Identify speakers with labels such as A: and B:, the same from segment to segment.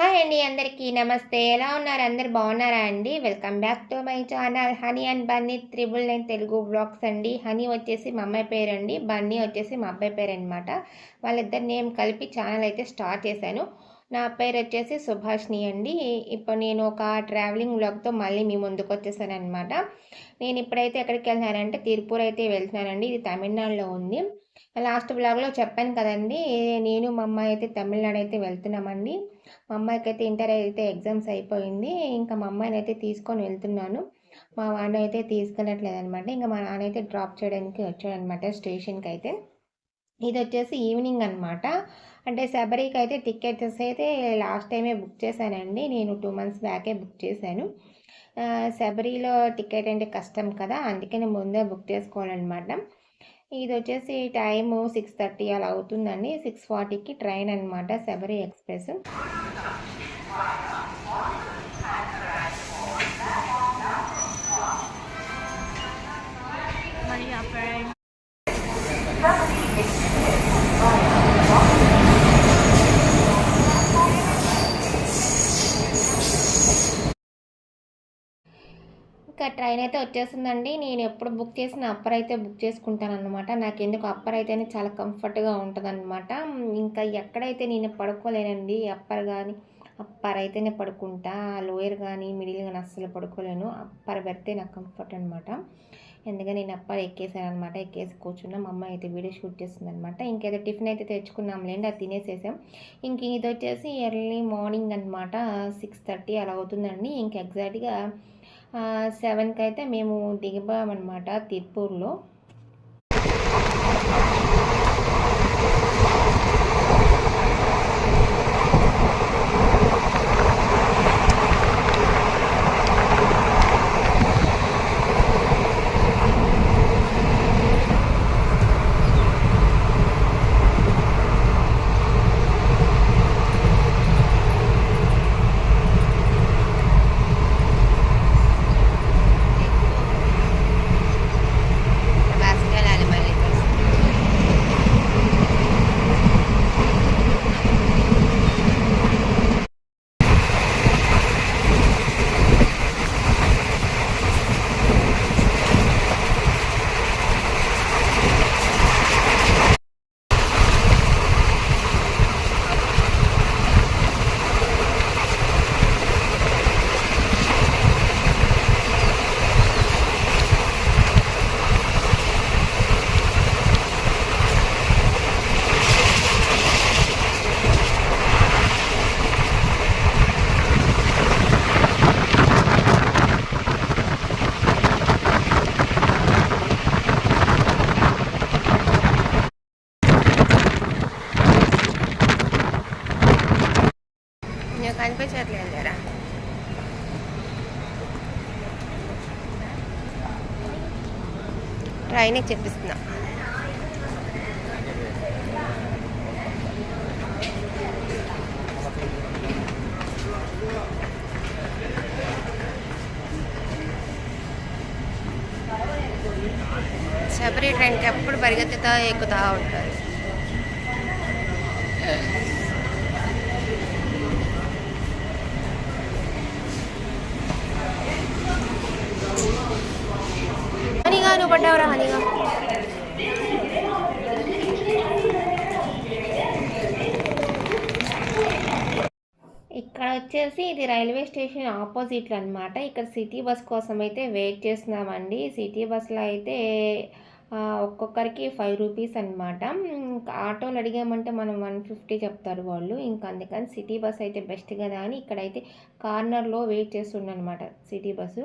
A: Hi అండి అందరికీ నమస్తే. ఎలా ఉన్నారు? అందరు బాగున్నారా అండి? Welcome back to my channel honey and bunny triple nine Telugu blogs అండి. హనీ వచ్చేసి మా అమ్మాయి పేరు అండి. బన్నీ వచ్చేసి మా అబ్బాయి పేరు అనమాట వాళ్ళిద్దరు నేమ్ కలిపి ఛానల్ అయితే స్టార్ట్ చేశాను. నా పేరు వచ్చేసి సుభాష్ని అండి. ఇప్పుడు నేను ఒక ట్రావెలింగ్ బ్లాగ్తో మళ్ళీ మీ ముందుకు వచ్చేసాను అనమాట నేను ఇప్పుడైతే ఎక్కడికి వెళ్తున్నానంటే తిరుపూర్ అయితే వెళ్తున్నానండి. ఇది తమిళనాడులో ఉంది. లాస్ట్ బ్లాగ్లో చెప్పాను కదండి నేను మా అమ్మాయి అయితే తమిళనాడు అయితే వెళ్తున్నామండి. మా అమ్మాయికి అయితే ఇంటర్ అయితే ఎగ్జామ్స్ అయిపోయింది. ఇంకా మా అమ్మాయిని అయితే తీసుకొని వెళ్తున్నాను. మా వాడిని అయితే తీసుకెళ్ళట్లేదు అనమాట ఇంకా మా నాన్న అయితే డ్రాప్ చేయడానికి వచ్చాడనమాట స్టేషన్కి అయితే ఇది వచ్చేసి ఈవినింగ్ అనమాట. అంటే శబరికి అయితే టికెట్స్ అయితే లాస్ట్ టైమే బుక్ చేశానండి. నేను టూ మంత్స్ బ్యాకే బుక్ చేశాను. శబరిలో టికెట్ అంటే కష్టం కదా అందుకని ముందే బుక్ చేసుకోవాలన్నమాట. ఇది వచ్చేసి టైము సిక్స్ థర్టీ అలా అవుతుందండి. సిక్స్ ఫార్టీకి ట్రైన్ అనమాట శబరి ఎక్స్ప్రెస్. మరి ఇంకా ట్రైన్ అయితే వచ్చేసిందండి. నేను ఎప్పుడు బుక్ చేసిన అప్పర్ అయితే బుక్ చేసుకుంటాను అనమాట నాకు ఎందుకు అప్పర్ అయితేనే చాలా కంఫర్ట్గా ఉంటుంది అనమాట ఇంకా ఎక్కడైతే నేను పడుకోలేనండి అప్పర్ కానీ అప్పర్ అయితేనే పడుకుంటా. లోయర్ కానీ మిడిల్ కానీ అస్సలు పడుకోలేను. అప్పర్ పెడితే నాకు కంఫర్ట్ అనమాట ఎందుకంటే నేను అప్పర్ ఎక్కేసాను అనమాట ఎక్కేసి కూర్చున్నా మా అమ్మ అయితే వీడియో షూట్ చేస్తుంది అనమాట ఇంకేదో టిఫిన్ అయితే తెచ్చుకున్నాం లేండి అది తినేసేసాం. ఇంక ఇది వచ్చేసి ఎర్లీ మార్నింగ్ అనమాట సిక్స్ థర్టీ అలా అవుతుందండి. ఇంక ఎగ్జాక్ట్గా సెవెన్కి అయితే మేము దిగిపోయామన్నమాట తిరుపూర్లో కనిపించట్లేదు కదా ఆయనే చెప్పిస్తున్నా. శబరి ట్రైన్కి ఎప్పుడు పరిగెత్తుతా ఎక్కుతా ఉంటారు. నువ్వు పడ్డావురా హనీగా ఇక్కడ వచ్చేసి ఇది రైల్వే స్టేషన్ ఆపోజిట్లో అనమాట ఇక్కడ సిటీ బస్ కోసం అయితే వెయిట్ చేస్తున్నామండి. సిటీ బస్లో అయితే ఒక్కొక్కరికి ఫైవ్ రూపీస్ అనమాట ఇంకా ఆటోలు అడిగామంటే మనం వన్ ఫిఫ్టీ చెప్తారు వాళ్ళు. ఇంకా అందుకని సిటీ బస్ అయితే బెస్ట్ కదా అని ఇక్కడైతే కార్నర్లో వెయిట్ చేస్తుండనమాట సిటీ బస్సు.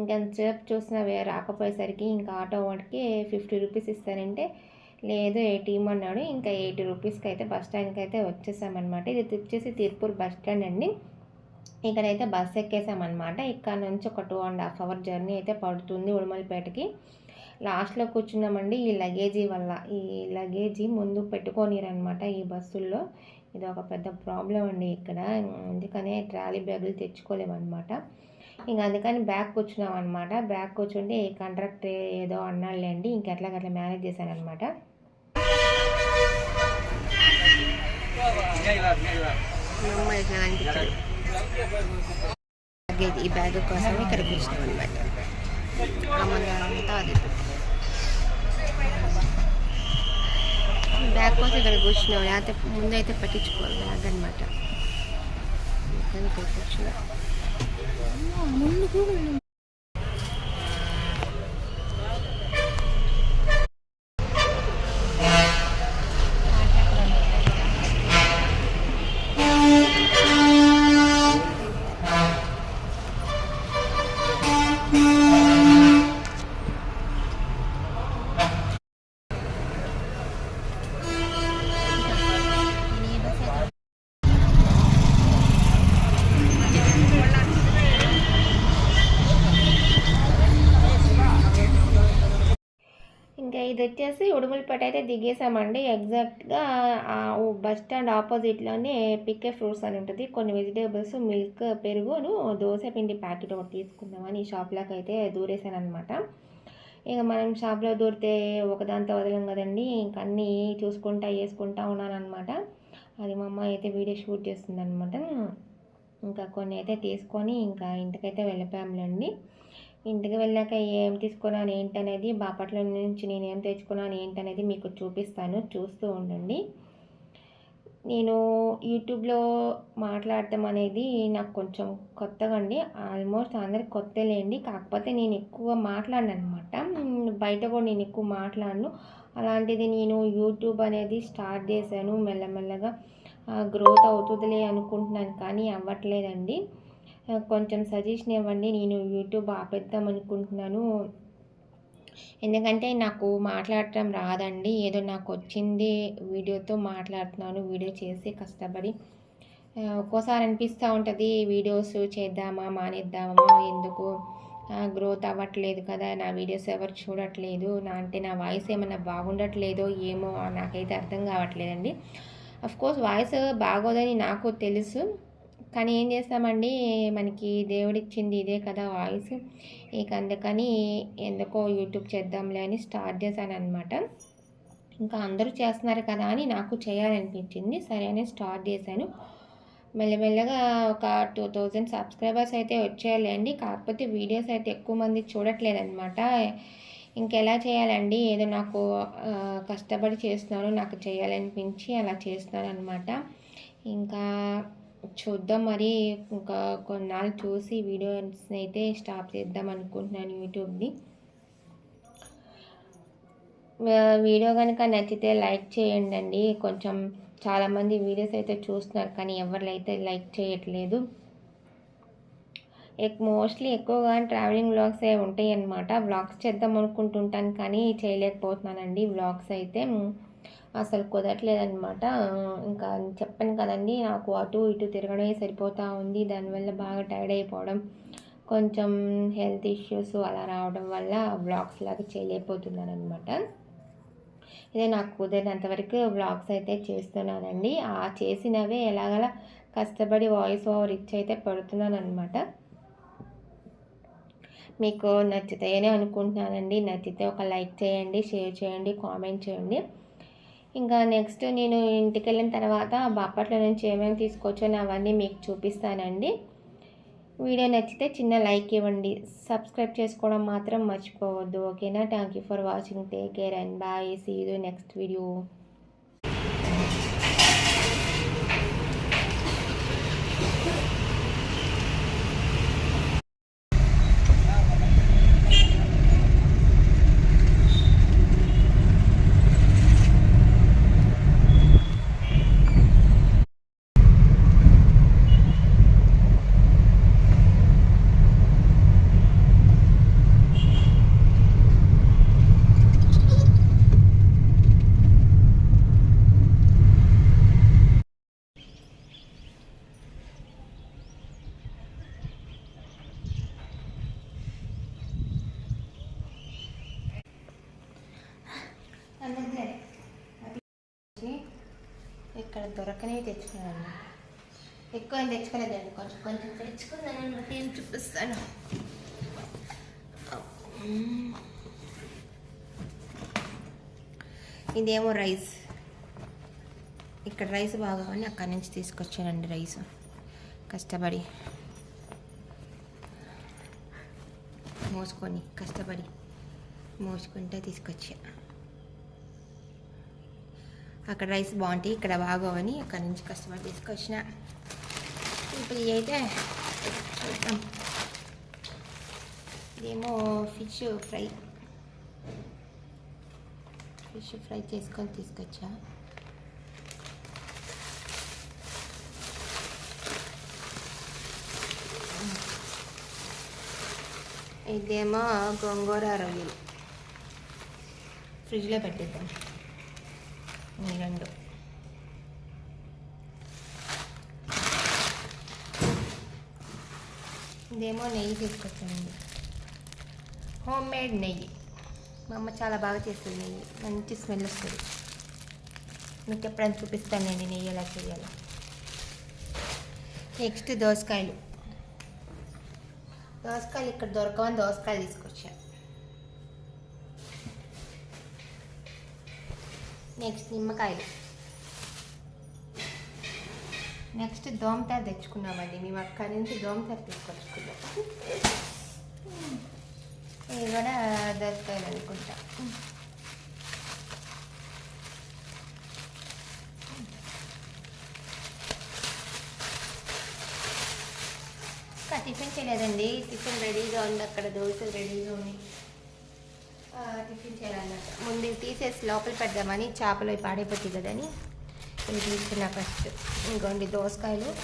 A: ఇంకా సేపు చూసినా రాకపోయేసరికి ఇంకా ఆటో వాడికి ఫిఫ్టీ రూపీస్ ఇస్తారంటే లేదు ఏటీఎం అన్నాడు. ఇంకా ఎయిటీ రూపీస్కి అయితే బస్ స్టాండ్కి అయితే వచ్చేసామన్నమాట. ఇది వచ్చేసి తిరుపూర్ బస్ స్టాండ్ అండి. ఇక్కడైతే బస్ ఎక్కేసామన్నమాట. ఇక్కడ నుంచి ఒక two and half hour journey అయితే పడుతుంది ఉడుమలపేటకి. లాస్ట్లో కూర్చున్నామండి ఈ లగేజీ వల్ల. ఈ లగేజీ ముందు పెట్టుకోనిరనమాట ఈ బస్సుల్లో. ఇది ఒక పెద్ద ప్రాబ్లం అండి ఇక్కడ. అందుకనే ట్రాలీ బ్యాగులు తెచ్చుకోలేమన్నమాట. ఇంకా అందుకని బ్యాగ్ కూర్చున్నాం అనమాట బ్యాగ్ కూర్చుంటే కంట్రాక్టర్ ఏదో అన్నాడులేండి. ఇంకెట్లా అట్లా మేనేజ్ చేశాను అనమాట బ్యాగ్ ఈ బ్యాగ్ కోసం ఇక్కడ కూర్చున్నాం అనమాట అది బ్యాగ్ కోసం ఇక్కడ కూర్చున్నాం. లేకపోతే ముందైతే పట్టించుకోవాలి బ్యాగ్ అనమాట ఇక్కడికి ముందు కూడా ఉంది. ఇంకా ఇది వచ్చేసి ఉడుములపేట అయితే దిగేసామండి. ఎగ్జాక్ట్గా ఆ బస్ స్టాండ్ ఆపోజిట్లోనే పికే ఫ్రూట్స్ అని ఉంటుంది. కొన్ని వెజిటేబుల్స్ మిల్క్ పెరుగును దోశ పిండి ప్యాకెట్ ఒకటి తీసుకుందామని ఈ షాప్లోకి అయితే దూరేశాను అనమాట ఇక మనం షాప్లో దూరితే ఒకదాంతో వదలం కదండి. ఇంక అన్నీ చూసుకుంటా వేసుకుంటా ఉన్నానమాట అది మా అమ్మ అయితే వీడియో షూట్ చేస్తుంది అనమాట ఇంకా కొన్ని అయితే తీసుకొని ఇంకా ఇంటికైతే వెళ్ళిపోయాంలేండి. ఇంటికి వెళ్ళాక ఏం తీసుకున్నాను ఏంటనేది బాపట్ల నుంచి నేను ఏం తెచ్చుకున్నాను ఏంటనేది మీకు చూపిస్తాను. చూస్తూ ఉండండి. నేను యూట్యూబ్లో మాట్లాడటం అనేది నాకు కొంచెం కొత్తగా అండి. ఆల్మోస్ట్ అందరికి కొత్తలేండి కాకపోతే నేను ఎక్కువ మాట్లాడను అనమాట బయట కూడా నేను ఎక్కువ మాట్లాడను. అలాంటిది నేను యూట్యూబ్ అనేది స్టార్ట్ చేశాను. మెల్లమెల్లగా గ్రోత్ అవుతుందిలే అనుకుంటున్నాను కానీ అవ్వట్లేదండి. కొంచెం సజెషన్ ఇవ్వండి. నేను యూట్యూబ్ ఆపేద్దాం అనుకుంటున్నాను. ఎందుకంటే నాకు మాట్లాడటం రాదండి. ఏదో నాకు వచ్చింది వీడియోతో మాట్లాడుతున్నాను. వీడియో చేసి కష్టపడి ఒక్కోసారి అనిపిస్తూ ఉంటుంది వీడియోస్ చేద్దామా మానేద్దామా ఎందుకు? గ్రోత్ అవ్వట్లేదు కదా నా వీడియోస్ ఎవరు చూడట్లేదు నా అంటే నా వాయిస్ ఏమైనా బాగుండట్లేదో ఏమో నాకైతే అర్థం కావట్లేదండి. అఫ్ కోర్స్ వాయిస్ బాగోదని నాకు తెలుసు. కానీ ఏం చేస్తామండి? మనకి దేవుడిచ్చింది ఇదే కదా వాయిస్. ఇక అందుకని ఎందుకో యూట్యూబ్ చేద్దాంలే అని స్టార్ట్ చేశాను అనమాట ఇంకా అందరూ చేస్తున్నారు కదా అని నాకు చేయాలనిపించింది. సరే అని స్టార్ట్ చేశాను. మెల్లమెల్లగా ఒక టూ థౌజండ్ సబ్స్క్రైబర్స్ అయితే వచ్చేయాలండి కాకపోతే వీడియోస్ అయితే ఎక్కువ మంది చూడట్లేదన్నమాట. ఇంకెలా చేయాలండి? ఏదో నాకు కష్టపడి చేస్తున్నాను నాకు చేయాలనిపించి అలా చేస్తున్నాను అనమాట ఇంకా చూద్దాం మరి. ఇంకా కొన్నాళ్ళు చూసి వీడియోస్ని అయితే స్టాప్ చేద్దాం అనుకుంటున్నాను యూట్యూబ్ని. వీడియో కనుక నచ్చితే లైక్ చేయండి అండి కొంచెం చాలామంది వీడియోస్ అయితే చూస్తున్నారు కానీ ఎవరైతే అయితే లైక్ చేయట్లేదు. ఎక్ మోస్ట్లీ ఎక్కువగా ట్రావెలింగ్ వ్లాగ్స్ ఉంటాయి అన్నమాట వ్లాగ్స్ చేద్దాం అనుకుంటుంటాను కానీ చేయలేకపోతున్నానండి. వ్లాగ్స్ అయితే అసలు కుదరట్లేదనమాట ఇంకా చెప్పాను కదండి నాకు అటు ఇటు తిరగడమే సరిపోతూ ఉంది. దానివల్ల బాగా టైర్డ్ అయిపోవడం కొంచెం హెల్త్ ఇష్యూస్ అలా రావడం వల్ల వ్లాగ్స్ లాగా చేయలేకపోతున్నాను అనమాట ఇదే నాకు కుదిరినంత వరకు వ్లాగ్స్ అయితే చేస్తున్నానండి. ఆ చేసినవే ఎలాగలా కష్టపడి వాయిస్ ఓవర్ ఇచ్చి అయితే పెడుతున్నాను అనమాట మీకు నచ్చుతాయని అనుకుంటున్నానండి. నచ్చితే ఒక లైక్ చేయండి షేర్ చేయండి కామెంట్ చేయండి. ఇంకా నెక్స్ట్ నేను ఇంటికి వెళ్ళిన తర్వాత బాపట్ల నుంచి ఏమేమి తీసుకొచ్చానో అవన్నీ మీకు చూపిస్తానండి. వీడియో నచ్చితే చిన్న లైక్ ఇవ్వండి. సబ్స్క్రైబ్ చేసుకోవడం మాత్రం మర్చిపోవద్దు. ఓకేనా? Thank you for watching take care and bye see you next video ఇక్కడ దొరకనే తెచ్చుకున్నాను. ఎక్కువ ఏం తెచ్చుకోలేదండి కొంచెం కొంచెం తెచ్చుకున్నాను ఏం చూపిస్తాను. ఇదేమో రైస్. ఇక్కడ రైస్ బాగా అని అక్కడి నుంచి తీసుకొచ్చానండి రైస్. కష్టపడి. మోసుకొని కష్టపడి మోసుకుంటే తీసుకొచ్చా. అక్కడ రైస్ బాగుంటాయి ఇక్కడ బాగోవని అక్కడి నుంచి కస్టమర్ తీసుకొచ్చిన. ఇప్పుడు ఇవి అయితే చూద్దాం. ఇదేమో ఫిష్ ఫ్రై. ఫిష్ ఫ్రై చేసుకొని తీసుకొచ్చా. ఇదేమో గోంగూర రొయ్యలు ఫ్రిడ్జ్లో పెట్టేద్దాం. ఈ రెండు ఇదేమో నెయ్యి తీసుకొచ్చానండి. హోమ్ మేడ్ నెయ్యి. మా అమ్మ చాలా బాగా చేస్తుంది నెయ్యి. మంచి స్మెల్ వస్తుంది. మీకు ఎప్పుడైనా చూపిస్తాను నేను నెయ్యి ఎలా చేయాలో. నెక్స్ట్ దోసకాయలు. దోసకాయలు ఇక్కడ దొరకవని దోసకాయలు తీసుకొచ్చా నెక్స్ట్ నిమ్మకాయలు నెక్స్ట్ దోమతారు తెచ్చుకున్నామండి మేము అక్కడి నుంచి దోమతారు తీసుకొచ్చుకున్నాం ఇవి కూడా దొరుకుతాయి అనుకుంటా. టిఫిన్ చేయలేదండి. టిఫిన్ రెడీగా ఉంది అక్కడ దోశలు రెడీగా ఉన్నాయి టిఫిన్ చేయాలన్నమాట ముందు తీసేసి లోపల పెడదామని చేపలు పాడైపోతుంది కదని. ఇవి తీసుకున్నా ఫస్ట్. ఇంకోండి దోసకాయలు.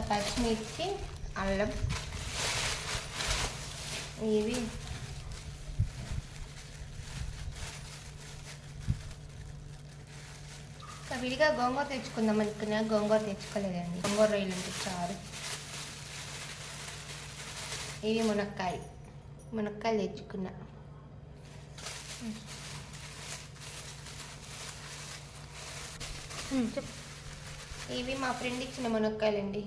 A: పచ్చిమిర్చి అల్లం. ఇవి. విడిగా గోంగూర తెచ్చుకుందాం అనుకున్నా. గోంగూర తెచ్చుకోలేదండి. గోంగూర రొయ్యలు అంటే చారు ఇవి మునక్కాయ మునక్కాయలు తెచ్చుకున్నా. ఇవి మా ఫ్రెండ్ ఇచ్చిన మునక్కాయలండి.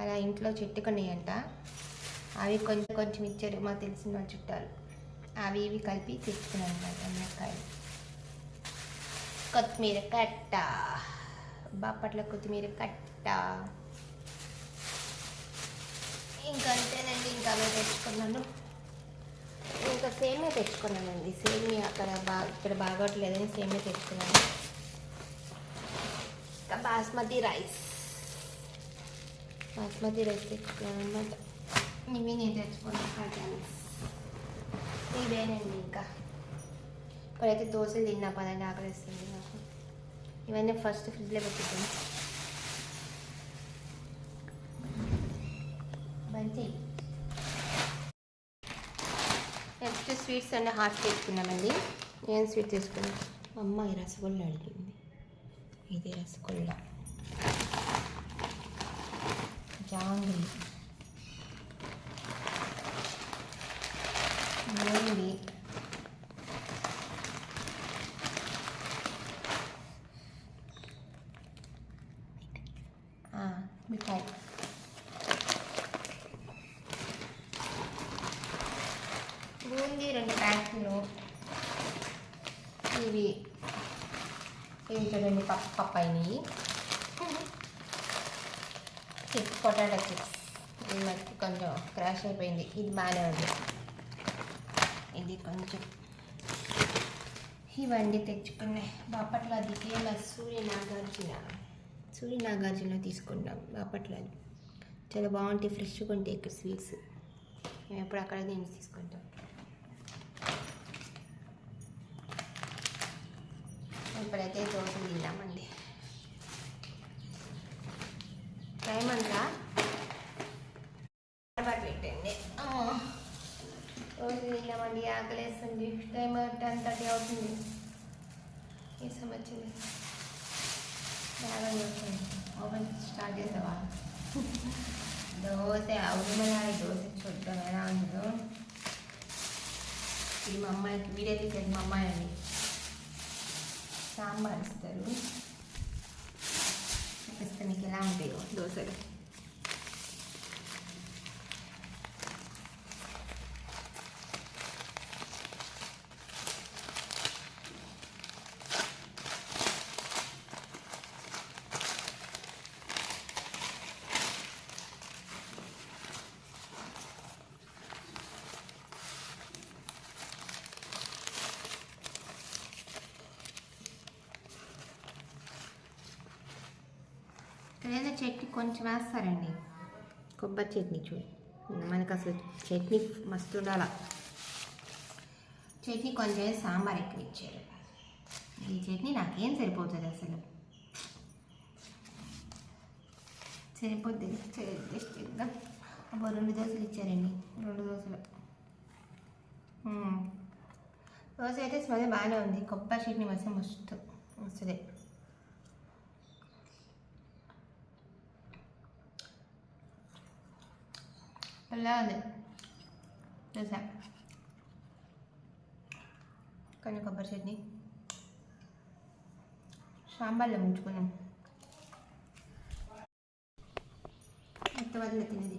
A: అలా ఇంట్లో చెట్టుకున్నాయంట. అవి కొంచెం కొంచెం ఇచ్చారు మా తెలిసిన వాళ్ళ చుట్టాలు. అవి ఇవి కలిపి తెచ్చుకున్నాను అనమాట మునక్కాయలు. కొత్తిమీర కట్ట. బాపట్ల కొత్తిమీర కట్ట. ఇంకా అంతేనండి ఇంకా అవే తెచ్చుకున్నాను. ఇంకా సేమే తెచ్చుకున్నానండి. సేమియా అక్కడ బాగా ఇక్కడ బాగోట్లేదని సేమే తెచ్చుకున్నాను. ఇంకా బాస్మతి రైస్. బాస్మతి రైస్ తెచ్చుకున్నాను అనమాట ఇవి నేను తెచ్చుకున్నాను ఇవేనండి ఇంకా. ఇప్పుడైతే దోశలు తిన్నా పదండి ఆకలిస్తుంది నాకు. ఇవన్నీ ఫస్ట్ ఫ్రిడ్జ్లో పెట్టుకున్నాను బంతి నెక్స్ట్ స్వీట్స్ అండ్ హాట్ తీసుకున్నామండి ఏం స్వీట్ తీసుకున్నాం? అమ్మాయి రసగుల్లా అడిగింది. ఇది రసగుల్లా. జాంగ్రీ. బూందీ ఆ, మిఠాయి బూందీ రెండు ప్యాకెట్లు ఇవి ఇవి చూడండి పప్పు పప్పు అయినాయి చిప్స్ పొటాటో చిప్స్. మనకి కొంచెం క్రాష్ అయిపోయింది. ఇది బాగానే ఉంది. ఇది కొంచెం ఇవన్నీ తెచ్చుకున్నాయి బాపట్ల అది ఫేమస్ సూర్య నాగార్జున. సూర్య నాగార్జున తీసుకున్నాం బాపట్ల అది చాలా బాగుంటాయి ఫ్రెష్గా ఉంటాయి ఇక్కడ స్వీట్స్. మేము ఎప్పుడు అక్కడ దీన్ని తీసుకుంటాం. ఇప్పుడైతే దోశలు తిందామండి. టైం అంతా అలవాటు పెట్టండి. అమ్మో. దోశలు తిందామండి ఆకలేస్తుంది. టైం టెన్ థర్టీ అవుతుంది. ఏ వచ్చింది బాగా చూస్తుంది ఓపెన్ స్టార్ట్ చేసావా? దోశ అవుమలాడి దోశ చూద్దాం ఎలా ఉందో. ఇది మా అమ్మాయికి వీడియో తీసేది మా అమ్మాయి అండి సాంబార్ ఇస్తారు చూపిస్తే మీకు లేదా ఏదైనా చట్నీ కొంచెం వేస్తారండి. కొబ్బరి చట్నీ చూడు. మనకు అసలు చట్నీ మస్తు ఉండాల. చట్నీ కొంచెం సాంబార్ ఎక్కువ ఇచ్చారు. ఈ చట్నీ నాకేం సరిపోతుంది అసలు? సరిపోద్ది. జస్ట్ చేద్దాం అబ్బో రెండు దోశలు ఇచ్చారండి. రెండు దోశలు. దోశ అయితే స్మెల్ బాగానే ఉంది. కొబ్బరి చట్నీ మస్తు మస్తు. వస్తుంది ఎలా ఉంది దోశ కానీ కొబ్బరి చట్నీ సాంబార్లో ముంచుకున్నాం మొత్తం వదిలే తినేది